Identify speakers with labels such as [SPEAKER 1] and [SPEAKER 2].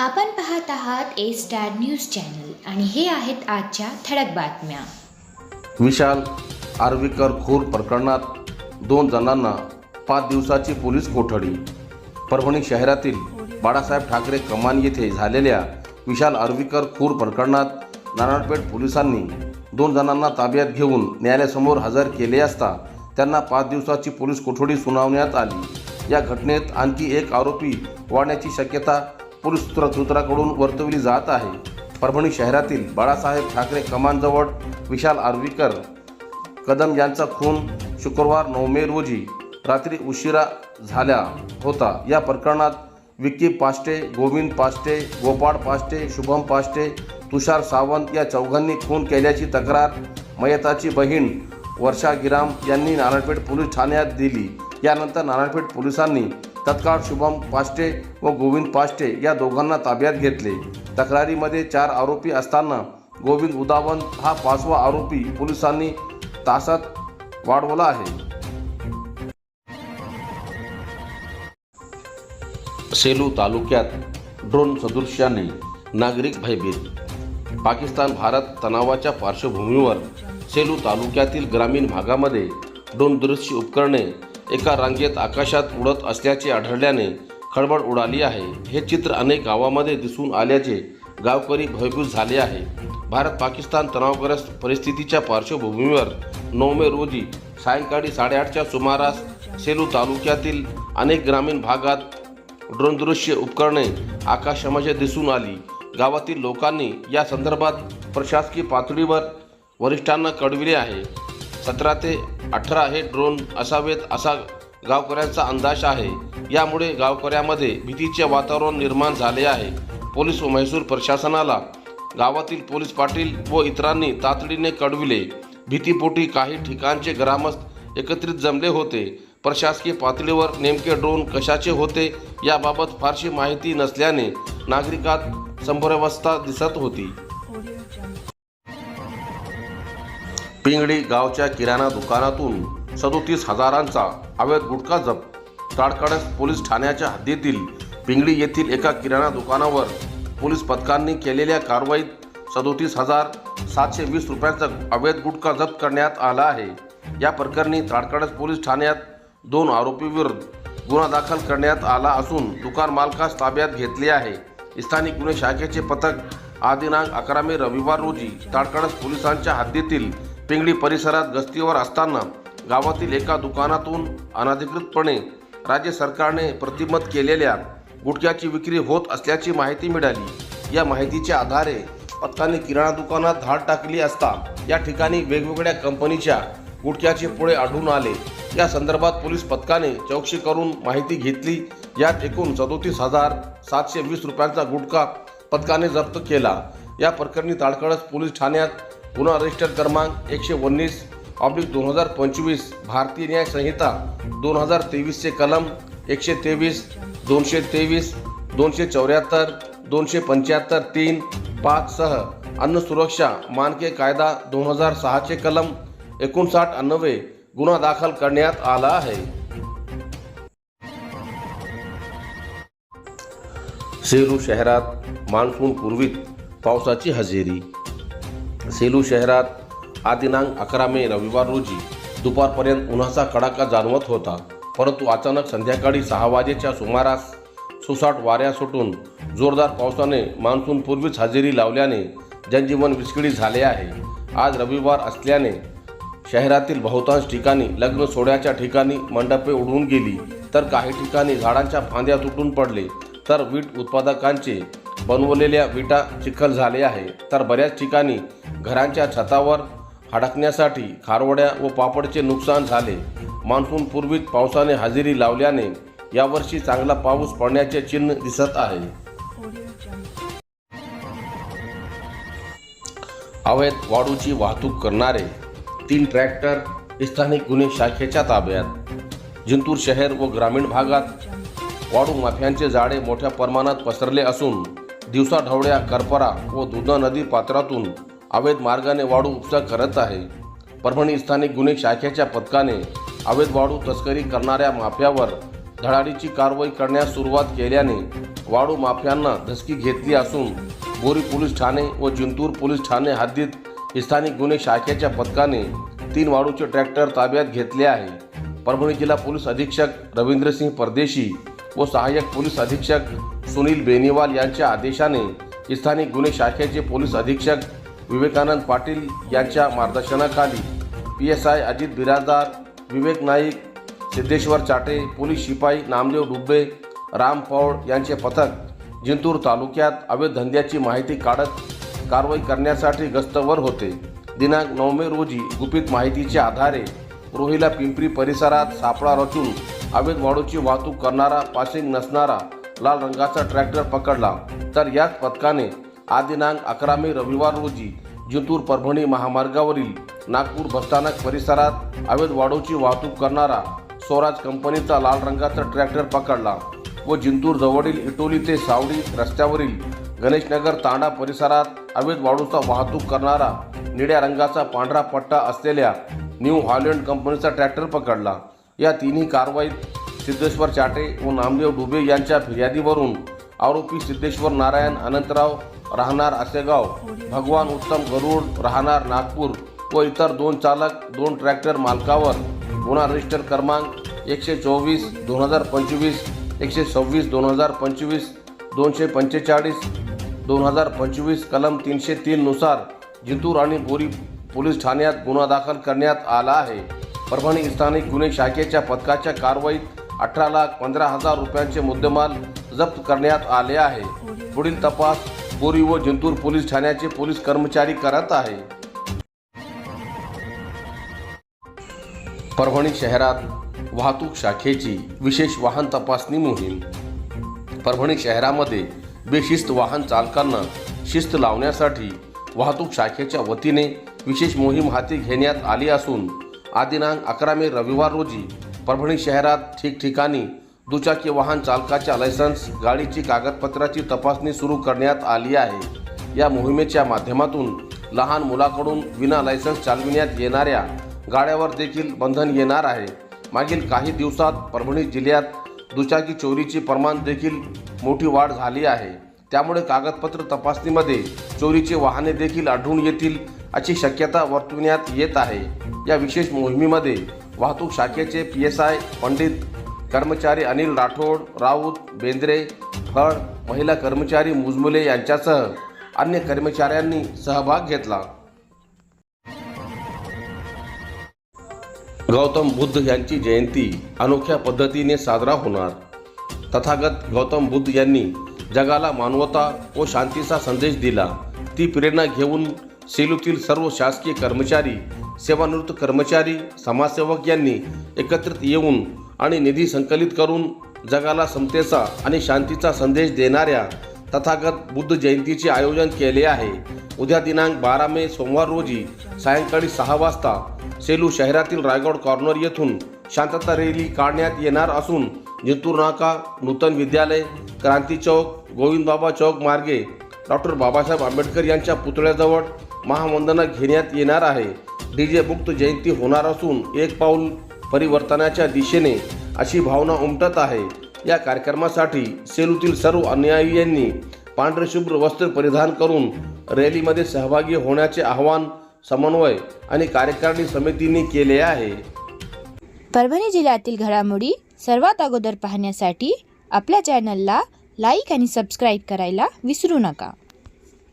[SPEAKER 1] आपण पाहत आहात ए स्टार न्यूज चॅनल आणि हे आहेत आजच्या ठळक बातम्या.
[SPEAKER 2] विशाल आर्वीकर खूर प्रकरणात दोन जणांना पाच दिवसाची पोलीस कोठडी. परभणी शहरातील बाळासाहेब ठाकरे कमान येथे झालेल्या विशाल आर्वीकर खूर प्रकरणात नारायणपेठ पोलिसांनी दोन जणांना ताब्यात घेऊन न्यायालयासमोर हजर केले असता त्यांना पाच दिवसाची पोलीस कोठडी सुनावण्यात आली. या घटनेत आणखी एक आरोपी वाढण्याची शक्यता पोलीस सूत्राकडून वर्तवली जात आहे. परभणी शहरातील बाळासाहेब ठाकरे कमानजवळ विशाल आर्वीकर कदम यांचा खून शुक्रवार नऊ मे रोजी रात्री उशिरा झाल्या होता. या प्रकरणात विक्की पाष्टे गोविंद पाष्टे गोपाळ पाष्टे शुभम पाष्टे तुषार सावंत या चौघांनी खून केल्याची तक्रार मयताची बहीण वर्षा गिराम यांनी नारायणपेठ पोलीस ठाण्यात दिली. यानंतर नारायणपेठ पोलिसांनी तत्काळ शुभम पाष्टे व गोविंद पाष्टे या दोघांना ताब्यात घेतले. तक्रारीमध्ये चार आरोपी असताना गोविंद उदावंत हा पाचवा आरोपी पोलिसांनी तासात वाढवला आहे. सेलू तालुक्यात ड्रोन सदृश्याने नागरिक भयभीत. पाकिस्तान भारत तणावाच्या पार्श्वभूमीवर सेलू तालुक्यातील ग्रामीण भागामध्ये ड्रोन दृश्य उपकरणे एका रांगेत आकाशात उडत असल्याचे आढळल्याने खळबळ उडाली आहे. हे चित्र अनेक गावामध्ये दिसून आल्याचे गावकरी भयभीत झाले आहे. भारत पाकिस्तान तणावग्रस्त परिस्थितीच्या पार्श्वभूमीवर नऊ मे रोजी सायंकाळी साडेआठच्या सुमारास सेलू तालुक्यातील अनेक ग्रामीण भागात ड्रोनदृश्य उपकरणे आकाशमध्ये दिसून आली. गावातील लोकांनी या संदर्भात प्रशासकीय पातळीवर वरिष्ठांना कळविले आहे. सतरा ते अठरा हे ड्रोन असावेत असा गावकऱ्यांचा अंदाज आहे. यामुळे गावकऱ्यामध्ये भीतीचे वातावरण निर्माण झाले आहे. पोलीस व म्हैसूर प्रशासनाला गावातील पोलीस पाटील व इतरांनी तातडीने कळविले. भीतीपोटी काही ठिकाणचे ग्रामस्थ एकत्रित जमले होते. प्रशासकीय पातळीवर नेमके ड्रोन कशाचे होते याबाबत फारशी माहिती नसल्याने नागरिकात संभ्रवस्था दिसत होती. पिंगडी गावच्या किराणा दुकानातून सदोतीस हजारांचा अवैध गुटखा जप्त. ताडकाडस पोलीस ठाण्याच्या हद्दीतील पिंगडी येथील एका किराणा दुकानावर पोलीस पथकांनी केलेल्या कारवाईत सदोतीस हजार सातशे वीस रुपयांचा अवैध गुटखा जप्त करण्यात आला आहे. या प्रकरणी ताडकाडस पोलीस ठाण्यात दोन आरोपीविरुद्ध गुन्हा दाखल करण्यात आला असून दुकान मालकास ताब्यात घेतले आहे. स्थानिक गुन्हे शाखेचे पथक आदिनांक अकरा मे रविवार रोजी ताडकाडस पोलिसांच्या हद्दीतील पिंगळी परिसरात गस्तीवर असताना गावातील एका दुकानातून अनधिकृतपणे राज्य सरकारने प्रतिबंध केलेल्या गुटख्याची विक्री होत असल्याची माहिती मिळाली. या माहितीच्या आधारे पथकाने किराणा दुकानात धाड टाकली असता या ठिकाणी वेगवेगळ्या कंपनीच्या गुटख्याचे पुढे आढळून आले. या संदर्भात पोलीस पथकाने चौकशी करून माहिती घेतली. यात एकूण सदोतीस हजार सातशे वीस रुपयांचा गुटखा पथकाने जप्त केला. या प्रकरणी ताडकळस पोलीस ठाण्यात गुन्हा रजिस्टर क्रमांक एकशे उन्नीस ऑब्लिक दोन हजार पंचवीस भारतीय न्याय संहिता दोन हजार तेवीसचे कलम एकशे तेवीस दोनशे तेवीस दोनशे चौऱ्याहत्तर दोनशे पंच्याहत्तर तीन पाचसह अन्न सुरक्षा मानके कायदा दोन हजार सहाचे कलम एकोणसाठ अन्नवे गुन्हा दाखल करण्यात आला आहे. सेलू शहरात मान्सून पूर्वीत पावसाची हजेरी सेलू शहरात आदिनांक दिनांक अकरा मे रविवार रोजी दुपारपर्यंत उन्हाचा कडाका जाणवत होता. परंतु अचानक संध्याकाळी सहा वाजेच्या सुमारास सुसाट वाऱ्या सुटून जोरदार पावसाने मान्सूनपूर्वीच हजेरी लावल्याने जनजीवन विस्कळीत झाले आहे. आज रविवार असल्याने शहरातील बहुतांश ठिकाणी लग्न सोहळ्याच्या ठिकाणी मंडपे उडवून गेली. तर काही ठिकाणी झाडांच्या फांद्या तुटून पडले. तर वीट उत्पादकांचे बनवलेल्या विटा चिखल झाले आहे. तर बऱ्याच ठिकाणी घरांच्या छतावर हडकण्यासाठी खारवड्या व पापडचे नुकसान झाले. मान्सून पूर्वीच पावसाने हजेरी लावल्याने यावर्षी चांगला पाऊस पडण्याचे चिन्ह दिसत आहे. अवैध वाळूची वाहतूक करणारे तीन ट्रॅक्टर स्थानिक गुन्हे शाखेच्या ताब्यात. जिंतूर शहर व ग्रामीण भागात वाळू माफियांचे जाळे मोठ्या प्रमाणात पसरले असून दिवसाढवळ्या करपरा व दुधा नदी पात्रातून अवैध मार्गाने वाळू उपसा करत आहे. परभणी स्थानिक गुन्हे शाखेच्या पथकाने अवैध वाळू तस्करी करणाऱ्या माफ्यावर धडाडीची कारवाई करण्यास सुरुवात केल्याने वाळू माफ्यांना धसकी घेतली असून बोरी पोलीस ठाणे व जिंतूर पोलीस ठाणे हद्दीत स्थानिक गुन्हे शाखेच्या पथकाने तीन वाळूचे ट्रॅक्टर ताब्यात घेतले आहे. परभणी जिल्हा पोलीस अधीक्षक रवींद्रसिंह परदेशी व सहाय्यक पोलीस अधीक्षक सुनील बेनीवाल यांच्या आदेशाने स्थानिक गुन्हे शाखेचे पोलीस अधीक्षक विवेकानंद पाटील यांच्या मार्गदर्शनाखाली P S I Ajit Birajdar Vivek Naik Siddheshwar Chate police शिपाई नामदेव डुब्बे राम पौळ यांचे पथक जिंतूर तालुक्यात अवैध धंद्याची माहिती काढत कारवाई करण्यासाठी गस्तवर होते. दिनांक नऊ मे रोजी गुपित माहितीच्या आधारे रोहिला पिंपरी परिसरात सापळा रचून अवैध वाळूची वाहतूक करणारा पासिंग नसणारा लाल रंगाचा ट्रॅक्टर पकडला. तर याच पथकाने आदिनांक अकरा मे रविवार रोजी जिंतूर परभणी महामार्गावरील नागपूर बसस्थानक परिसरात अवैध वाळूची वाहतूक करणारा स्वराज कंपनीचा लाल रंगाचा ट्रॅक्टर पकडला व जिंतूर जवळील इटोली ते सावडी रस्त्यावरील गणेशनगर तांडा परिसरात अवैध वाळूचा वाहतूक करणारा निळ्या रंगाचा पांढरा पट्टा असलेल्या न्यू हॉलंड कंपनीचा ट्रॅक्टर पकडला. या तिन्ही कारवाईत सिद्धेश्वर चाटे व नामदेव डुबे यांच्या फिर्यादीवरून आरोपी सिद्धेश्वर नारायण अनंतराव राहणार आसेगाव भगवान उत्तम गरुड राहणार नागपूर व इतर दोन चालक दोन ट्रॅक्टर मालकावर गुन्हा रजिस्टर क्रमांक एकशे चोवीस दोन हजार पंचवीस एकशे सव्वीस दोन हजार पंचवीस दोनशे पंचेचाळीस दोन हजार पंचवीस कलम तीनशे तीननुसार जिंतूर आणि बोरी पोलीस ठाण्यात गुन्हा दाखल करण्यात आला आहे. परभणी स्थानिक गुन्हे शाखेच्या पथकाच्या कारवाईत अठरा लाख पंधरा हजार रुपयांचे मुद्देमाल जप्त करण्यात आले आहे. पुढील तपास बोरी व जिंतूर पोलीस ठाण्याचे पोलीस कर्मचारी करत आहे. परभणी शहरात वाहतूक शाखेची विशेष वाहन तपासणी मोहीम. परभणी शहरामध्ये बेशिस्त वाहन चालकांना शिस्त लावण्यासाठी वाहतूक शाखेच्या वतीने विशेष मोहीम हाती घेण्यात आली असून आदिनांक अकरा मे रविवार रोजी परभणी शहरात ठिकठिकाणी दुचाकी वाहन चालकाच्या लायसन्स गाडीची कागदपत्राची तपासणी सुरू करण्यात आली आहे. या मोहिमेच्या माध्यमातून लहान मुलाकडून विना लायसन्स चालविण्यात येणाऱ्या गाड्यावर देखील बंधन येणार आहे. मागील काही दिवसात परभणी जिल्ह्यात दुचाकी चोरीचे प्रमाण देखील मोठी वाढ झाली आहे. त्यामुळे कागदपत्र तपासणीमध्ये चोरीचे वाहने देखील आढळून येतील अशी शक्यता वर्तविण्यात येत आहे. या विशेष मोहिमेमध्ये वाहतूक शाखेचे पी एस आय पंडित कर्मचारी अनिल राठोड राऊत बेंद्रे फळ महिला कर्मचारी मुजमुले यांच्यासह अन्य कर्मचाऱ्यांनी सहभाग घेतला. गौतम बुद्ध यांची जयंती अनोख्या पद्धतीने साजरा होणार. तथागत गौतम बुद्ध यांनी जगाला मानवता व शांतीचा संदेश दिला. ती प्रेरणा घेऊन सेलूतील सर्व शासकीय कर्मचारी सेवानिवृत्त कर्मचारी समाजसेवक यांनी एकत्रित येऊन आणि निधी संकलित करून जगाला समतेचा आणि शांतीचा संदेश देणाऱ्या तथागत बुद्ध जयंतीचे आयोजन केले आहे. उद्या दिनांक बारा मे सोमवार रोजी सायंकाळी सहा वाजता सेलू शहरातील रायगड कॉर्नर येथून शांतता रॅली काढण्यात येणार असून जिंतूर नाका नूतन विद्यालय क्रांती चौक गोविंदबाबा चौक मार्गे डॉक्टर बाबासाहेब आंबेडकर यांच्या पुतळ्याजवळ महावंदना घेण्यात येणार आहे. डीजे मुक्त जयंती होणार असून एक पाऊल परिवर्तनाच्या दिशेने अशी भावना उमटत आहे. या कार्यक्रमासाठी सेलूतील सर्व अनुयायींनी पांढरेशुभ्र वस्त्र परिधान करून रॅलीमध्ये सहभागी होण्याचे आवाहन समन्वय आणि कार्यकारिणी समितीने केले आहे.
[SPEAKER 3] परभणी जिल्ह्यातील घडामोडी सर्वात अगोदर पाहण्यासाठी आपल्या चॅनलला लाईक आणि सबस्क्राईब करायला विसरू नका.